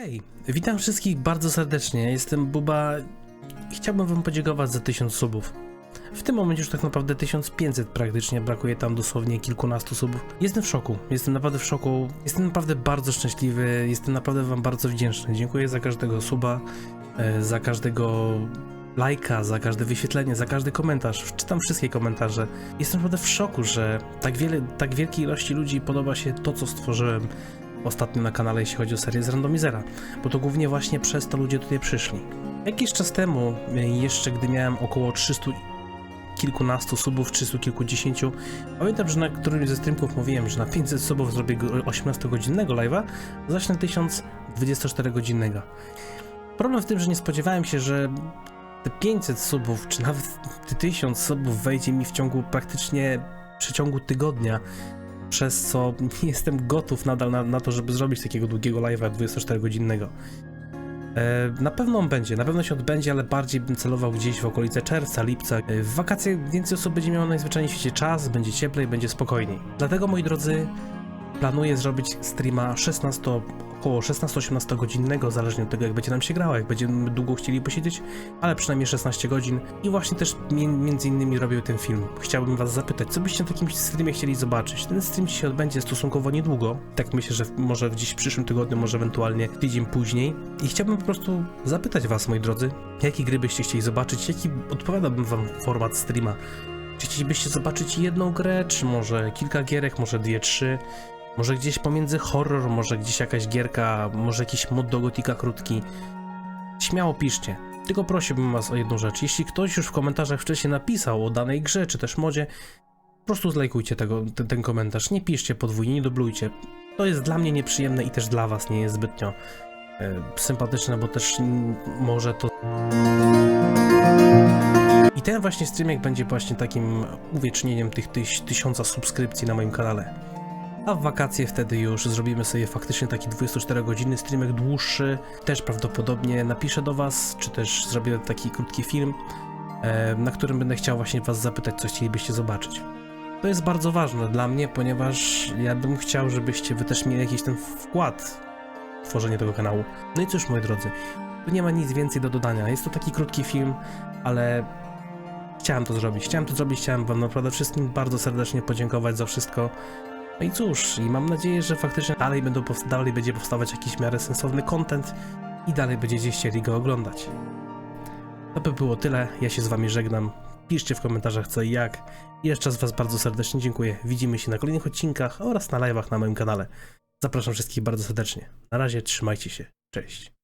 Hej, witam wszystkich bardzo serdecznie. Jestem Buba i chciałbym wam podziękować za 1000 subów. W tym momencie już tak naprawdę 1500 praktycznie, brakuje tam dosłownie kilkunastu subów. Jestem w szoku, jestem naprawdę w szoku, jestem naprawdę bardzo szczęśliwy, jestem naprawdę wam bardzo wdzięczny. Dziękuję za każdego suba, e, za każdego lajka, za każde wyświetlenie, za każdy komentarz. Czytam wszystkie komentarze. Jestem naprawdę w szoku, że tak wiele, tak wielkiej ilości ludzi podoba się to, co stworzyłem ostatnio na kanale, jeśli chodzi o serię z Randomizera, bo to głównie właśnie przez to ludzie tutaj przyszli. Jakiś czas temu, e, jeszcze gdy miałem około 300 kilkunastu subów, 300 kilkudziesięciu, pamiętam, że na którymś ze streamków mówiłem, że na 500 subów zrobię go- 18-godzinnego live'a, zaś na 1000 24-godzinnego. Problem w tym, że nie spodziewałem się, że te 500 subów, czy nawet te 1000 subów wejdzie mi w ciągu praktycznie przeciągu tygodnia, przez co nie jestem gotów nadal na, na to, żeby zrobić takiego długiego live'a 24-godzinnego. E, Na pewno on będzie, na pewno się odbędzie, ale bardziej bym celował gdzieś w okolice czerwca, lipca. E, W wakacje więcej osób będzie miało najzwyczajniej w świecie czas, będzie cieplej, będzie spokojniej. Dlatego, moi drodzy, planuję zrobić streama 16, około 16-18 godzinnego, zależnie od tego, jak będzie nam się grało, jak będziemy długo chcieli posiedzieć, ale przynajmniej 16 godzin. I właśnie też mi- między innymi robię ten film. Chciałbym was zapytać, co byście na takim streamie chcieli zobaczyć? Ten stream się odbędzie stosunkowo niedługo, tak myślę, że może gdzieś w przyszłym tygodniu, może ewentualnie tydzień później. I chciałbym po prostu zapytać was, moi drodzy, jakie gry byście chcieli zobaczyć, jaki odpowiadałbym wam format streama. Czy chcielibyście zobaczyć jedną grę, czy może kilka gierek, może dwie, trzy? Może gdzieś pomiędzy horror, może gdzieś jakaś gierka, może jakiś mod do gotika krótki. Śmiało piszcie. Tylko prosiłbym was o jedną rzecz. Jeśli ktoś już w komentarzach wcześniej napisał o danej grze, czy też modzie, po prostu zlajkujcie tego, ten, ten komentarz. Nie piszcie podwójnie, nie dublujcie. To jest dla mnie nieprzyjemne i też dla was nie jest zbytnio e, sympatyczne, bo też może to... I ten właśnie streamek będzie właśnie takim uwiecznieniem tych tyś, tysiąca subskrypcji na moim kanale. A w wakacje wtedy już zrobimy sobie faktycznie taki 24-godzinny streamek dłuższy. Też prawdopodobnie napiszę do Was, czy też zrobię taki krótki film, na którym będę chciał właśnie Was zapytać, co chcielibyście zobaczyć. To jest bardzo ważne dla mnie, ponieważ ja bym chciał, żebyście Wy też mieli jakiś ten wkład w tworzenie tego kanału. No i cóż, moi drodzy, tu nie ma nic więcej do dodania. Jest to taki krótki film, ale chciałem to zrobić. Chciałem to zrobić, chciałem Wam naprawdę wszystkim bardzo serdecznie podziękować za wszystko. No i cóż, i mam nadzieję, że faktycznie dalej, będą, dalej będzie powstawać jakiś miarę sensowny content i dalej będziecie chcieli go oglądać. To by było tyle, ja się z wami żegnam. Piszcie w komentarzach co i jak. I jeszcze raz was bardzo serdecznie dziękuję. Widzimy się na kolejnych odcinkach oraz na live'ach na moim kanale. Zapraszam wszystkich bardzo serdecznie. Na razie, trzymajcie się. Cześć.